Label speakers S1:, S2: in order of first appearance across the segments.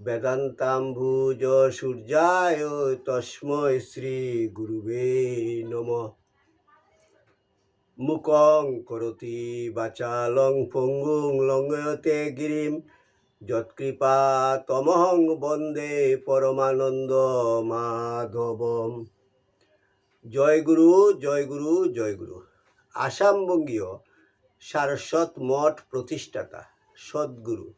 S1: বেদান্তাম্বুজ সূর্যায় তস্মৈ শ্রী গুরুবে নম। মুকং করতি বাচালং পঙ্গুং লঙ্ঘয়তে গিরিম। যৎকৃপা তমহং বন্দে পরমানন্দ মাধবম। জয় গুরু জয় গুরু জয় গুরু। আসামবঙ্গীয় সারস্বত মঠ প্রতিষ্ঠাতা সদ্গুরু।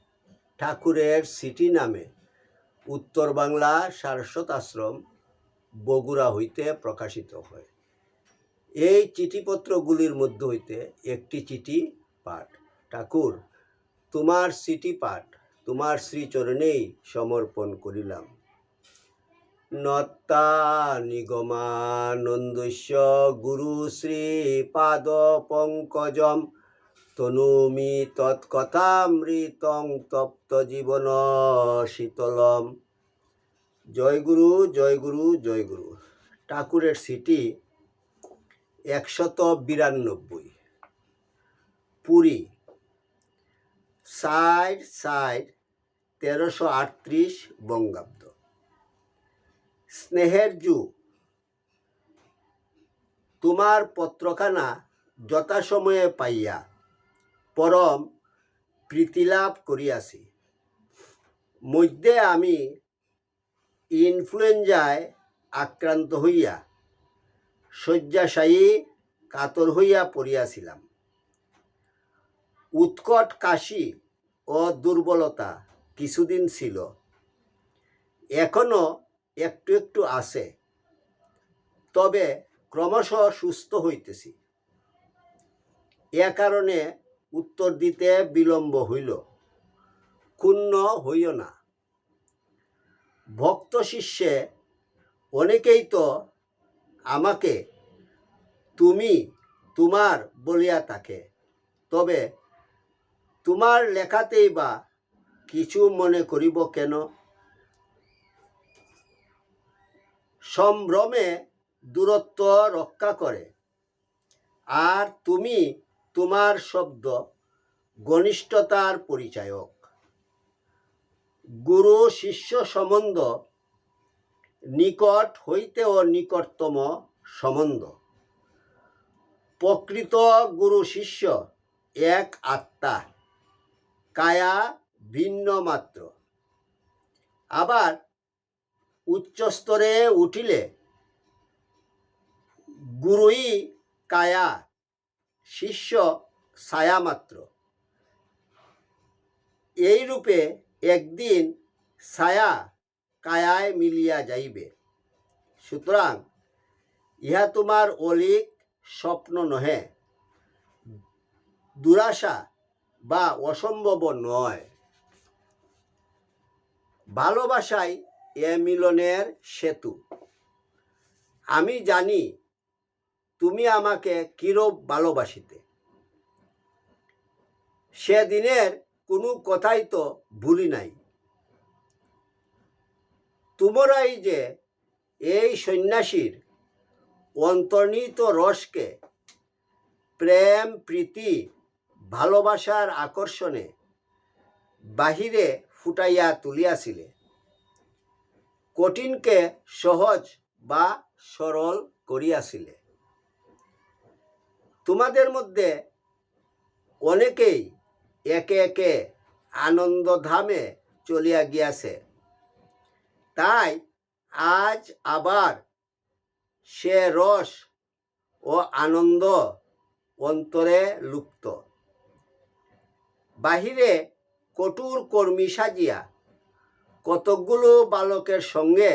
S1: ঠাকুরের সিটি নামে উত্তর বাংলা সারস্বত আশ্রম বগুড়া হইতে প্রকাশিত হয়। এই চিঠিপত্রগুলির মধ্য হইতে একটি চিঠি পাঠ, ঠাকুর, তোমার সিটি পাঠ, তোমার শ্রীচরণেই সমর্পণ করিলাম। নত্তা নিগমানন্দস্য গুরু শ্রী পাদ পঙ্কজম তনুমি তৎকথামৃতং তপ্ত জীবন শীতলম। জয় গুরু জয় গুরু জয় গুরু। ঠাকুরের সিটি একশত বিরানব্বই। পুরী। সাইড সাইড তেরোশো আটত্রিশ বঙ্গাব্দ। স্নেহের যু তোমার পত্রখানা যথাসময়ে পাইয়া পরম প্রীতিলাভ করিয়াছি। মধ্যে আমি ইনফ্লুয়েঞ্জায় আক্রান্ত হইয়া শয্যাশায়ী কাতর হইয়া পড়িয়াছিলাম। উৎকট কাশি ও দুর্বলতা কিছুদিন ছিল। এখনও একটু একটু আছে। তবে ক্রমশ সুস্থ হইতেছি। এ কারণে উত্তর দিতে বিলম্ব হইল। ক্ষুণ্ণ হইও না। ভক্ত শিষ্যে অনেকেই তো আমাকে, তুমি তোমার বলিয়া থাকে। তবে তোমার লেখাতেই বা কিছু মনে করিব কেন? সম্ভ্রমে দূরত্ব রক্ষা করে। আর তুমি তোমার শব্দ ঘনিষ্ঠতার পরিচায়ক। গুরু শিষ্য সম্বন্ধ নিকট হইতেও নিকটতম সম্বন্ধ। প্রকৃত গুরু শিষ্য এক আত্মা, কায়া ভিন্ন মাত্র। আবার উচ্চস্তরে উঠিলে গুরুই কায়া শিষ্য ছায়া মাত্র। এই রূপে একদিন ছায়া কায়ায় মিলিয়া যাইবে। সুতরাং ইহা তোমার অলিক স্বপ্ন নহে, দুরাশা বা অসম্ভব নয়। ভালোবাসাই এ মিলনের সেতু। আমি জানি তুমি আমাকে কিরূপ ভালোবাসিতে? সেদিনের কোনো কথাই তো ভুলি নাই। তোমরাই যে এই সন্ন্যাসীর অন্তর্নিহিত রসকে প্রেম, প্রীতি, ভালোবাসার আকর্ষণে বাহিরে ফুটাইয়া তুলিয়াছিলে, কঠিনকে সহজ বা সরল করিয়াছিলে। তোমাদের মধ্যে অনেকেই একে একে আনন্দধামে চলিয়া গিয়াছে। তাই আজ আবার সে রস ও আনন্দ অন্তরে লুপ্ত। বাহিরে কঠোর কর্মী সাজিয়া কতকগুলো বালকের সঙ্গে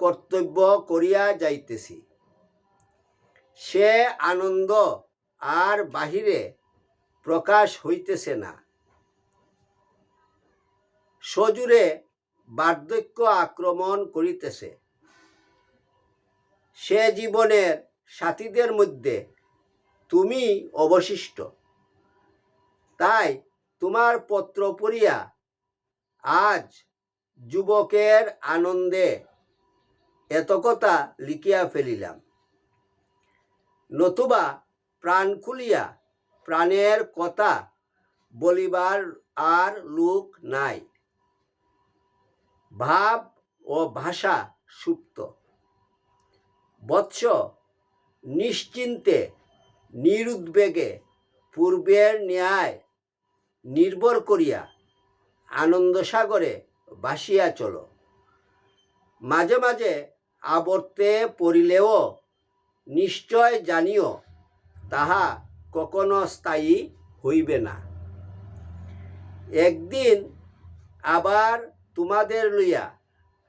S1: কর্তব্য করিয়া যাইতেছি। সে আনন্দ আর বাহিরে প্রকাশ হইতেছে না। সজুরে বার্ধক্য আক্রমণ করিতেছে। সে জীবনের সাথীদের মধ্যে তুমি অবশিষ্ট। তাই তোমার পত্র পড়িয়া আজ যুবকের আনন্দে এত কথা লিখিয়া ফেলিলাম। নতুবা প্রাণ খুলিয়া প্রাণের কথা বলিবার আর লোক নাই। ভাব ও ভাষা সুপ্ত। বৎস নিশ্চিন্তে, নিরুদ্বেগে পূর্বের ন্যায় নির্ভর করিয়া আনন্দসাগরে ভাসিয়া চলো। মাঝে মাঝে আবর্তে পড়িলেও নিশ্চয় জানিও, তাহা কখনো স্থায়ী হইবে না। একদিন আবার তোমাদের লইয়া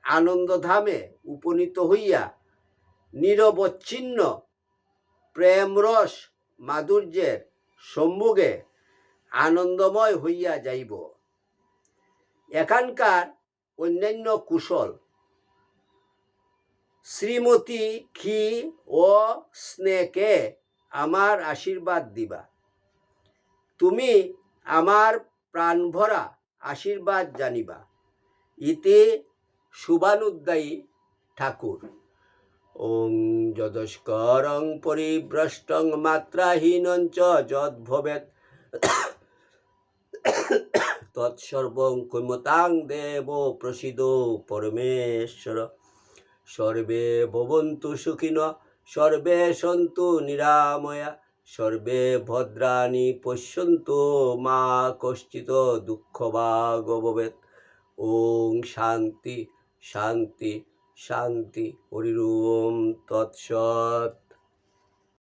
S1: আনন্দধামে উপনীত হইয়া নিরবচ্ছিন্ন প্রেমরস মাধুর্যের সম্মুখে আনন্দময় হইয়া যাইব। এখানকার অন্যান্য কুশল শ্রীমতী খি ও স্নেহকে আমার আশীর্বাদ দিবা। তুমি আমার প্রাণভরা আশীর্বাদ জানিবা। ইতি শুভানুদ্দায়ী ঠাকুর। ওং যদস্করং পরিভ্রষ্টং মাত্রাহীনং চ যদ ভবেত তৎসর্বং কৈমতাং দেব প্রসিদ পরমেশ্বর। সর্বে ভবন্তু সুখিন, সর্বে সন্তু নিরাময়া, সর্বে ভদ্রাণী পশ্যন্তু মা কশ্চিত দুঃখ বা গবেত ওং শান্তি শান্তি শান্তি হরিম তৎসৎ।